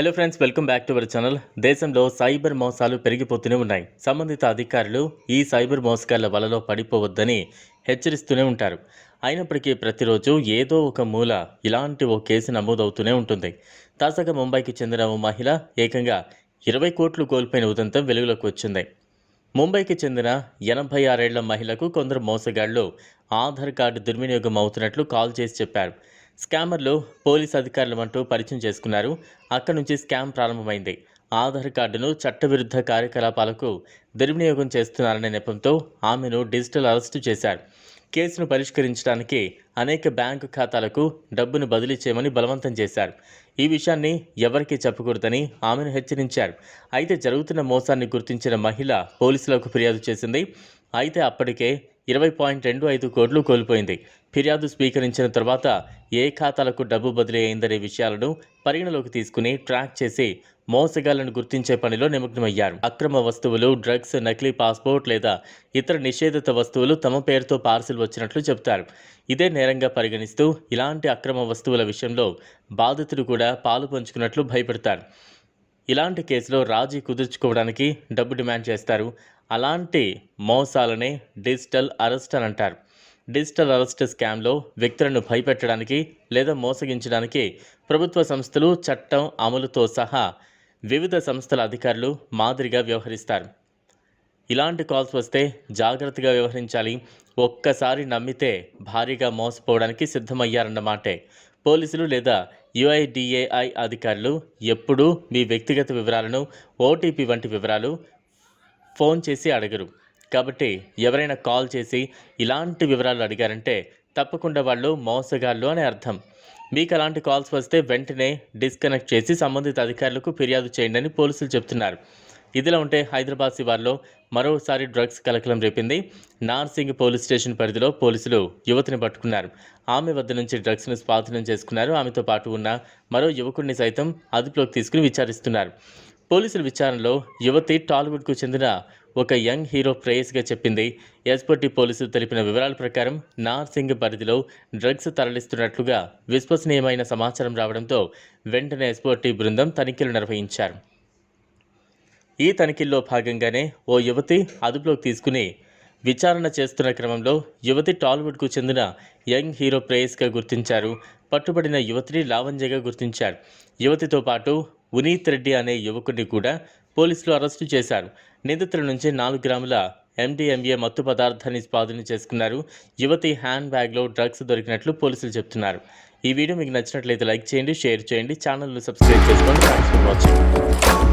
Hello friends welcome back to our channel దేశంలో cyber మోసాలు పెరిగిపోతూనే ఉన్నాయి. సంబంధిత అధికారులు ఈ సైబర్ మోసగాళ్ళ వలలో పడిపోవద్దని హెచ్చరిస్తూనే ఉంటారు. అయినప్పటికీ ప్రతిరోజు ఏదో ఒక మూల ఇలాంటి ఓ కేసు నమోదవుతూనే ఉంటుంది. తాజాగా ముంబైకి చెందిన ఓ మహిళ ఏకంగా ఇరవై కోట్లు కోల్పోయిన ఉదంతం వెలుగులోకి వచ్చింది. ముంబైకి చెందిన ఎనభై ఆరేళ్ళ మహిళకు కొందరు మోసగాళ్ళు ఆధార్ కార్డు దుర్వినియోగం అవుతున్నట్లు కాల్ చేసి చెప్పారు. స్కామర్లు పోలీస్ అధికారులమంటూ పరిచయం చేసుకున్నారు. అక్కడి నుంచి స్కామ్ ప్రారంభమైంది. ఆధార్ కార్డును చట్టవిరుద్ధ కార్యకలాపాలకు దుర్వినియోగం చేస్తున్నారనే నెపంతో ఆమెను డిజిటల్ అరెస్టు చేశారు. కేసును పరిష్కరించడానికి అనేక బ్యాంకు ఖాతాలకు డబ్బును బదిలీ చేయమని బలవంతం చేశారు. ఈ విషయాన్ని ఎవరికీ చెప్పకూడదని ఆమెను హెచ్చరించారు. అయితే జరుగుతున్న మోసాన్ని గుర్తించిన మహిళ పోలీసులకు ఫిర్యాదు చేసింది. అయితే అప్పటికే ఇరవై పాయింట్ రెండు ఐదు కోట్లు కోల్పోయింది. ఫిర్యాదు స్వీకరించిన తర్వాత ఏ ఖాతాలకు డబ్బు బదిలీ అయిందనే విషయాలను పరిగణలోకి తీసుకుని ట్రాక్ చేసి మోసగాళ్ళను గుర్తించే పనిలో నిమగ్నమయ్యారు. అక్రమ వస్తువులు డ్రగ్స్ నకిలీ పాస్పోర్ట్ లేదా ఇతర నిషేధిత వస్తువులు తమ పేరుతో పార్సిల్ వచ్చినట్లు చెబుతారు. ఇదే నేరంగా పరిగణిస్తూ ఇలాంటి అక్రమ వస్తువుల విషయంలో బాధితుడు కూడా పాలు పంచుకున్నట్లు భయపెడతారు. ఇలాంటి కేసులో రాజీ కుదుర్చుకోవడానికి డబ్బు డిమాండ్ చేస్తారు. అలాంటి మోసాలనే డిజిటల్ అరెస్ట్ అని అంటారు. డిజిటల్ అరెస్ట్ స్కామ్లో వ్యక్తులను భయపెట్టడానికి లేదా మోసగించడానికి ప్రభుత్వ సంస్థలు చట్టం అమలుతో సహా వివిధ సంస్థల అధికారులు మాదిరిగా వ్యవహరిస్తారు. ఇలాంటి కాల్స్ వస్తే జాగ్రత్తగా వ్యవహరించాలి. ఒక్కసారి నమ్మితే భారీగా మోసపోవడానికి సిద్ధమయ్యారన్నమాటే పోలీసులు లేదా యుఐడిఏఐ అధికారులు ఎప్పుడూ మీ వ్యక్తిగత వివరాలను ఓటీపీ వంటి వివరాలు ఫోన్ చేసి అడగరు. కాబట్టి ఎవరైనా కాల్ చేసి ఇలాంటి వివరాలు అడిగారంటే తప్పకుండా వాళ్ళు మోసగాళ్ళు అని అర్థం. మీకు అలాంటి కాల్స్ వస్తే వెంటనే డిస్కనెక్ట్ చేసి సంబంధిత అధికారులకు ఫిర్యాదు చేయండి అని పోలీసులు చెప్తున్నారు. ఇదిలా ఉంటే హైదరాబాద్ శివార్లో మరోసారి డ్రగ్స్ కలకలం రేపింది. నార్సింగ్ పోలీస్ స్టేషన్ పరిధిలో పోలీసులు యువతిని పట్టుకున్నారు. ఆమె వద్ద నుంచి డ్రగ్స్ను స్వాధీనం చేసుకున్నారు. ఆమెతో పాటు ఉన్న మరో యువకుడిని సైతం అదుపులోకి తీసుకుని విచారిస్తున్నారు. పోలీసుల విచారణలో యువతి టాలీవుడ్కు చెందిన ఒక యంగ్ హీరో ప్రేయస్గా చెప్పింది. ఎస్పటి పోలీసులు తెలిపిన వివరాల ప్రకారం నార్సింగ్ పరిధిలో డ్రగ్స్ తరలిస్తున్నట్లుగా విశ్వసనీయమైన సమాచారం రావడంతో వెంటనే ఎస్పటి బృందం తనిఖీలు నిర్వహించారు. ఈ తనిఖీల్లో భాగంగానే ఓ యువతి అదుపులోకి తీసుకుని విచారణ చేస్తున్న క్రమంలో యువతి టాలీవుడ్కు చెందిన యంగ్ హీరో ప్రేయస్గా గుర్తించారు. పట్టుబడిన యువతిని లావంజగా గుర్తించారు. యువతితో పాటు ఉనీత్ రెడ్డి అనే యువకుడిని కూడా పోలీసులు అరెస్టు చేశారు. నిందితుల నుంచి నాలుగు గ్రాముల ఎండిఎంఏ మత్తు పదార్థాన్ని స్వాధీనం చేసుకున్నారు. యువతి హ్యాండ్ బ్యాగ్లో డ్రగ్స్ దొరికినట్లు పోలీసులు చెప్తున్నారు ఈ వీడియో మీకు నచ్చినట్లయితే లైక్ చేయండి షేర్ చేయండి ఛానల్ను సబ్స్క్రైబ్ చేసుకోండి. Thanks for watching